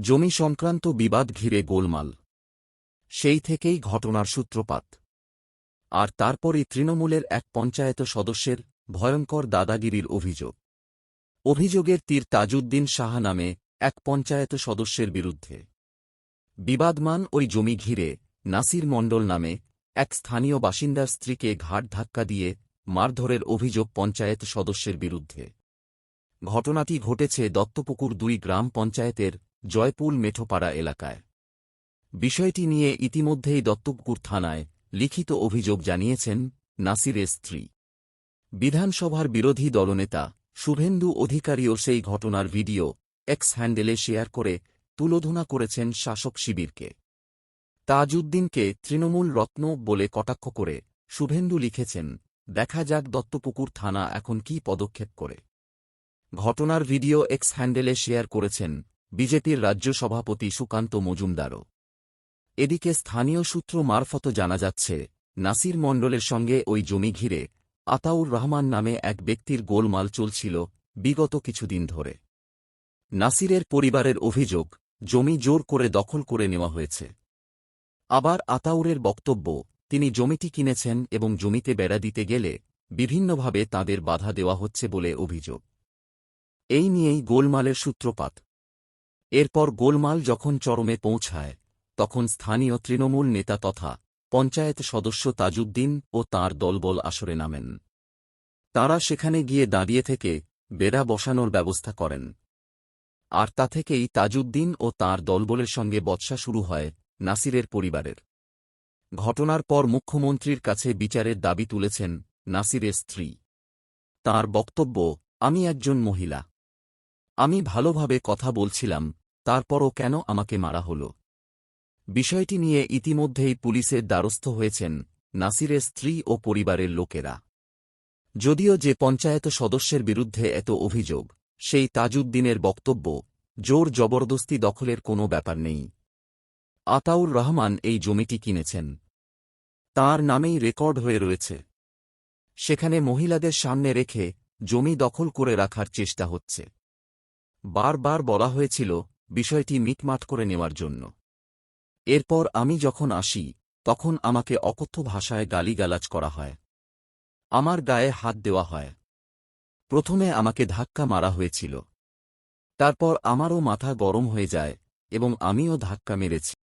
জমি সংক্রান্ত বিবাদ ঘিরে গোলমাল। সেই থেকেই ঘটনার সূত্রপাত। আর তারপরই তৃণমূলের এক পঞ্চায়েত সদস্যের ভয়ঙ্কর দাদাগিরির অভিযোগ। অভিযোগের তীর তাজউদ্দিন সাহা নামে এক পঞ্চায়েত সদস্যের বিরুদ্ধে। বিবাদমান ওই জমি ঘিরে নাসির মণ্ডল নামে এক স্থানীয় বাসিন্দার স্ত্রীকে ঘাট ধাক্কা দিয়ে মারধরের অভিযোগ পঞ্চায়েত সদস্যের বিরুদ্ধে। ঘটনাটি ঘটেছে দত্তপুকুর দুই গ্রাম পঞ্চায়েতের জয়পুল মেঠোপাড়া এলাকায়। বিষয়টি নিয়ে ইতিমধ্যেই দত্তপুকুর থানায় লিখিত অভিযোগ জানিয়েছেন নাসিরের স্ত্রী। বিধানসভার বিরোধী দলনেতা শুভেন্দু অধিকারীও সেই ঘটনার ভিডিও এক্স হ্যান্ডেলে শেয়ার করে তুলোধনা করেছেন শাসক শিবিরকে। তাজউদ্দিনকে তৃণমূল রত্ন বলে কটাক্ষ করে শুভেন্দু লিখেছেন, দেখা যাক দত্তপুকুর থানা এখন কি পদক্ষেপ করে। ঘটনার ভিডিও এক্স হ্যান্ডেলে শেয়ার করেছেন বিজেপির রাজ্য সভাপতি সুকান্ত মজুমদারও। এদিকে স্থানীয় সূত্র মারফত জানা যাচ্ছে, নাসির মণ্ডলের সঙ্গে ওই জমি ঘিরে আতাউর রহমান নামে এক ব্যক্তির গোলমাল চলছিল বিগত কিছুদিন ধরে। নাসিরের পরিবারের অভিযোগ, জমি জোর করে দখল করে নেওয়া হয়েছে। আবার আতাউরের বক্তব্য, তিনি জমিটি কিনেছেন এবং জমিতে বেড়া দিতে গেলে বিভিন্নভাবে তাদের বাধা দেওয়া হচ্ছে বলে অভিযোগ। এই নিয়েই গোলমালের সূত্রপাত। এরপর গোলমাল যখন চরমে পৌঁছায়, তখন স্থানীয় তৃণমূল নেতা তথা পঞ্চায়েত সদস্য তাজউদ্দিন ও তাঁর দলবল আসরে নামেন। তাঁরা সেখানে গিয়ে দাঁড়িয়ে থেকে বেড়া বসানোর ব্যবস্থা করেন। আর তা থেকেই তাজউদ্দিন ও তাঁর দলবলের সঙ্গে বৎসা শুরু হয় নাসিরের পরিবারের। ঘটনার পর মুখ্যমন্ত্রীর কাছে বিচারের দাবি তুলেছেন নাসিরের স্ত্রী। তার বক্তব্য, আমি একজন মহিলা আমি ভালোভাবে কথা বলছিলাম, তারপরও কেন আমাকে মারা হল? বিষয়টি নিয়ে ইতিমধ্যেই পুলিশের দ্বারস্থ হয়েছেন নাসিরের স্ত্রী ও পরিবারের লোকেরা। যদিও যে পঞ্চায়েত সদস্যের বিরুদ্ধে এত অভিযোগ, সেই তাজউদ্দিনের বক্তব্য জোর জবরদস্তি দখলের কোনো ব্যাপার নেই। আতাউর রহমান এই জমিটি কিনেছেন। তার নামেই রেকর্ড হয়ে রয়েছে। সেখানে মহিলাদের সামনে রেখে জমি দখল করে রাখার চেষ্টা হচ্ছে। বারবার বলা হয়েছিল, বিষয়টি মিটমাট করে নেওয়ার জন্য। এরপর আমি যখন আসি, তখন আমাকে অকথ্য ভাষায় গালিগালাজ করা হয়। আমার গায়ে হাত দেওয়া হয়। প্রথমে আমাকে ধাক্কা মারা হয়েছিল। তারপর আমারও মাথা গরম হয়ে যায় এবং আমিও ধাক্কা মেরেছি।